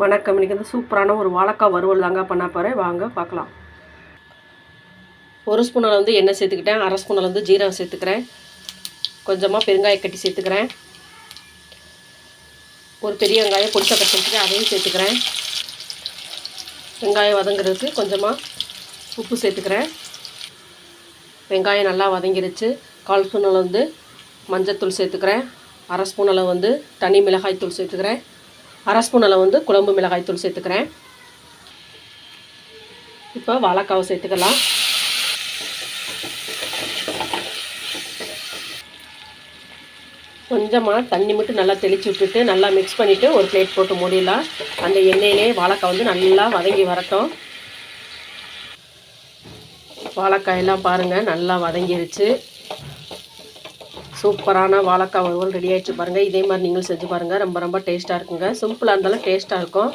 வணக்கம். இன்றைக்கி வந்து சூப்பரான ஒரு வாழைக்காய் வறுவல் தாங்க பண்ண போகிறேன் வாங்க பார்க்கலாம். ஒரு ஸ்பூனில் வந்து எண்ணெய் சேர்த்துக்கிட்டேன். அரை ஸ்பூனில் வந்து ஜீரகம் சேர்த்துக்கிறேன். கொஞ்சமாக பெருங்காய கட்டி சேர்த்துக்கிறேன். ஒரு பெரிய வெங்காயம் பொடிசா கட்டி அதையும் சேர்த்துக்கிறேன். வெங்காயம் வதங்குறதுக்கு கொஞ்சமாக உப்பு சேர்த்துக்கிறேன். வெங்காயம் நல்லா வதங்கிருச்சு. கால் ஸ்பூன் வந்து வந்து மஞ்சத்தூள் சேர்த்துக்கிறேன். அரை ஸ்பூன் அளவு வந்து தனி மிளகாய் தூள் சேர்த்துக்கிறேன். அரை ஸ்பூன் அளவு வந்து குழம்பு மிளகாய்த்தூள் சேர்த்துக்கிறேன். இப்போ வாழைக்காவை சேர்த்துக்கலாம். கொஞ்சமாக தண்ணி மட்டும் நல்லா தெளித்து விட்டுட்டு நல்லா மிக்ஸ் பண்ணிவிட்டு ஒரு பிளேட் போட்டு மூடிடலாம். அந்த எண்ணெயிலே வாழைக்காய் வந்து நல்லா வதங்கி வரட்டும். வாழைக்காயெல்லாம் பாருங்கள் நல்லா வதங்கிருச்சு. சூப்பரான வாழைக்காய் வறுவல் ரெடி ஆகிடுச்சு பாருங்கள் இதே மாதிரி நீங்களும் செஞ்சு பாருங்கள் ரொம்ப ரொம்ப டேஸ்ட்டாக இருக்குங்க. சிம்பிளாக இருந்தாலும் டேஸ்ட்டாக இருக்கும்.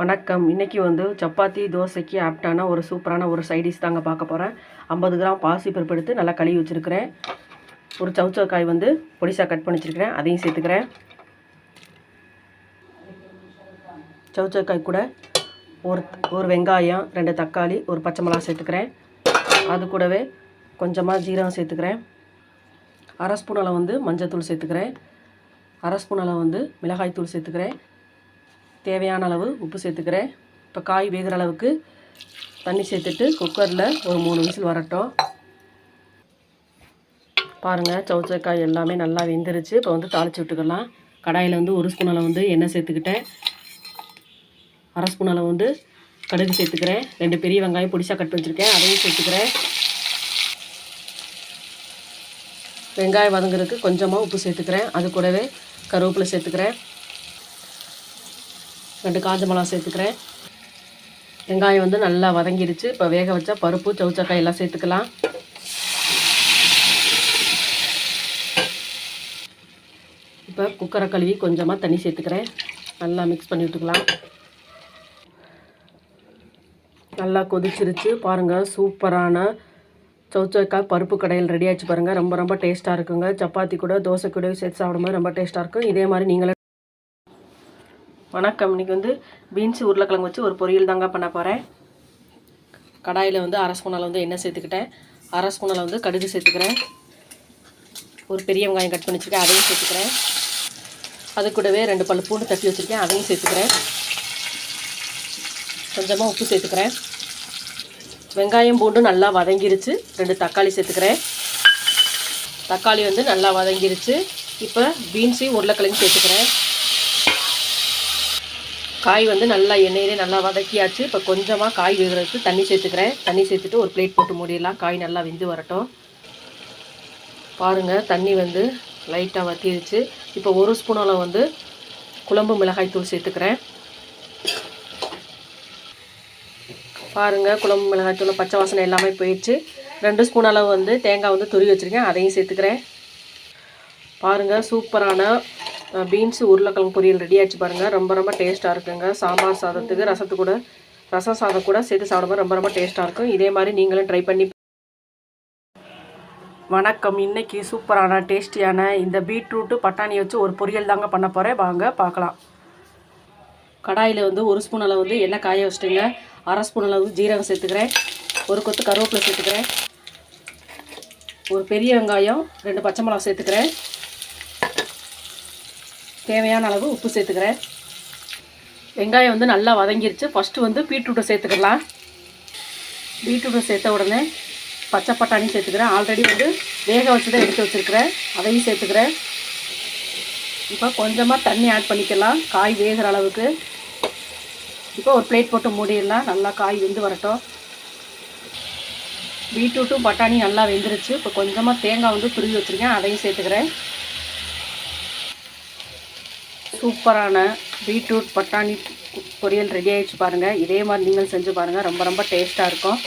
வணக்கம். இன்றைக்கி வந்து சப்பாத்தி தோசைக்கு ஆப்டான ஒரு சூப்பரான ஒரு சைடிஷ் தாங்க பார்க்க போகிறேன் ஐம்பது கிராம் பாசி பருப்பு எடுத்து நல்லா கழுவி வச்சுருக்கிறேன். ஒரு சவுச்சவக்காய் வந்து பொடிசாக கட் பண்ணி வச்சுருக்கிறேன். அதையும் சேர்த்துக்கிறேன். சவுச்சவக்காய் கூட ஒரு ஒரு வெங்காயம் ரெண்டு தக்காளி ஒரு பச்சை மிளகா சேர்த்துக்கிறேன். அது கூடவே கொஞ்சமாக ஜீரகம் சேர்த்துக்கிறேன். அரை ஸ்பூன் அளவு வந்து மஞ்சத்தூள் சேர்த்துக்கிறேன். அரை ஸ்பூன் அளவு வந்து மிளகாய்த்தூள் சேர்த்துக்கிறேன். தேவையான அளவு உப்பு சேர்த்துக்கிறேன். இப்போ காய் வேகிற அளவுக்கு தண்ணி சேர்த்துட்டு குக்கரில் ஒரு மூணு விசில் வரட்டும். பாருங்கள் சவுச்சக்காய் எல்லாமே நல்லா வெந்துருச்சு. இப்போ வந்து தாளித்து விட்டுக்கலாம். கடாயில் வந்து ஒரு ஸ்பூன் அளவு வந்து எண்ணெய் சேர்த்துக்கிட்டேன். அரை ஸ்பூன் அளவு வந்து கடுகு சேர்த்துக்கிறேன். ரெண்டு பெரிய வெங்காயம் பொடிசாக கட் பண்ணிச்சிருக்கேன் அதையும் சேர்த்துக்கிறேன். வெங்காயம் வதங்குறதுக்கு கொஞ்சமாக உப்பு சேர்த்துக்கிறேன். அது கூடவே கருவேப்பிலை சேர்த்துக்கிறேன். ரெண்டு காஞ்ச மிளகா சேர்த்துக்கிறேன். வெங்காயம் வந்து நல்லா வதங்கிடுச்சு இப்போ வேக வச்சா பருப்பு சவுச்சக்காய் எல்லாம் சேர்த்துக்கலாம். இப்போ குக்கரை கழுவி கொஞ்சமாக தண்ணி சேர்த்துக்கிறேன். நல்லா மிக்ஸ் பண்ணி விட்டுக்கலாம். நல்லா கொதிச்சிருச்சு. பாருங்கள் சூப்பரான சவுச்சக்காய் பருப்பு கடையில் ரெடி ஆச்சு பாருங்கள் ரொம்ப ரொம்ப டேஸ்ட்டாக இருக்குங்க. சப்பாத்தி கூட தோசை கூட சேர்த்து சாப்பிடும்போது ரொம்ப டேஸ்ட்டாக இருக்கும். இதே மாதிரி நீங்களே வணக்கம். இன்றைக்கி வந்து பீன்ஸ் உருளைக்கிழங்கு வச்சு ஒரு பொரியல் தாங்க பண்ண போகிறேன் கடாயில் வந்து அரை ஸ்பூனால் வந்து எண்ணெய் சேர்த்துக்கிட்டேன். அரை ஸ்பூனால் வந்து கடுகு சேர்த்துக்கிறேன். ஒரு பெரிய வெங்காயம் கட் பண்ணி வச்சுருக்கேன். அதையும் சேர்த்துக்கிறேன். அது கூடவே ரெண்டு பல்லு பூண்டு தட்டி வச்சுருக்கேன். அதையும் சேர்த்துக்கிறேன். கொஞ்சமாக உப்பு சேர்த்துக்கிறேன். வெங்காயம் பூண்டு நல்லா வதங்கிருச்சு. ரெண்டு தக்காளி சேர்த்துக்கிறேன். தக்காளி வந்து நல்லா வதங்கிருச்சு. இப்போ பீன்ஸையும் உருளைக்கிழங்கு சேர்த்துக்கிறேன். காய் வந்து நல்லா எண்ணெயிலே நல்லா வதக்கியாச்சு. இப்போ கொஞ்சமாக காய் வேகிறதுக்கு தண்ணி சேர்த்துக்கிறேன். தண்ணி சேர்த்துட்டு ஒரு பிளேட் போட்டு மூடிடலாம். காய் நல்லா வெந்து வரட்டும். பாருங்கள் தண்ணி வந்து லைட்டாக வத்திருச்சு. இப்போ ஒரு ஸ்பூனில் வந்து குழம்பு மிளகாய் தூள் சேர்த்துக்கிறேன். பாருங்கள் குழம்பு மிளகாய்த்தூள் பச்சை வாசனை எல்லாமே போயிடுச்சு. ரெண்டு ஸ்பூன் அளவு வந்து தேங்காய் வந்து துருவி வச்சுருக்கேன். அதையும் சேர்த்துக்கிறேன். பாருங்கள் சூப்பரான பீன்ஸ் உருளைக்கிழங்கு பொரியல் ரெடி ஆச்சு பாருங்கள் ரொம்ப ரொம்ப டேஸ்ட்டாக இருக்குங்க. சாம்பார் சாதத்துக்கு ரசத்து கூட ரசம் சாதம் கூட சேர்த்து சாப்பிடும்போது ரொம்ப ரொம்ப டேஸ்ட்டாக இருக்கும். இதே மாதிரி நீங்களும் ட்ரை பண்ணி வணக்கம். இன்றைக்கி சூப்பரான டேஸ்டியான இந்த பீட்ரூட்டு பட்டாணி வச்சு ஒரு பொரியல் தாங்க பண்ண போகிறேன் வாங்க பார்க்கலாம் கடாயில் வந்து ஒரு ஸ்பூன் அளவு வந்து எண்ணெய் காய வச்சுட்டுங்க. அரை ஸ்பூன் அளவு ஜீரகம் சேர்த்துக்கிறேன். ஒரு கொத்து கருவேப்பிலை சேர்த்துக்கிறேன். ஒரு பெரிய வெங்காயம் ரெண்டு பச்சை மிளகா சேர்த்துக்கிறேன். தேவையான அளவு உப்பு சேர்த்துக்கிறேன். வெங்காயம் வந்து நல்லா வதங்கிருச்சு. ஃபஸ்ட்டு வந்து பீட்ரூட்டை சேர்த்துக்கலாம். பீட்ரூட்டை சேர்த்த உடனே பச்சை பட்டாணி சேர்த்துக்கிறேன். ஆல்ரெடி வந்து வேக வச்சு தான் எடுத்து வச்சுருக்கிறேன். அதையும் சேர்த்துக்கிறேன். இப்போ கொஞ்சமாக தண்ணி ஆட் பண்ணிக்கலாம். காய் வேகிற அளவுக்கு. இப்போ ஒரு பிளேட் போட்டு மூடிடலாம். நல்லா காய் வெந்து வரட்டும். பீட்ரூட்டும் பட்டாணி நல்லா வெந்துருச்சு. இப்போ கொஞ்சமாக தேங்காய் வந்து துருவி வச்சுருக்கேன். அதையும் சேர்த்துக்கிறேன். சூப்பரான பீட்ரூட் பட்டாணி பொரியல் ரெடி ஆகிடுச்சு பாருங்கள் இதே மாதிரி நீங்கள் செஞ்சு பாருங்கள் ரொம்ப ரொம்ப டேஸ்ட்டாக இருக்கும்.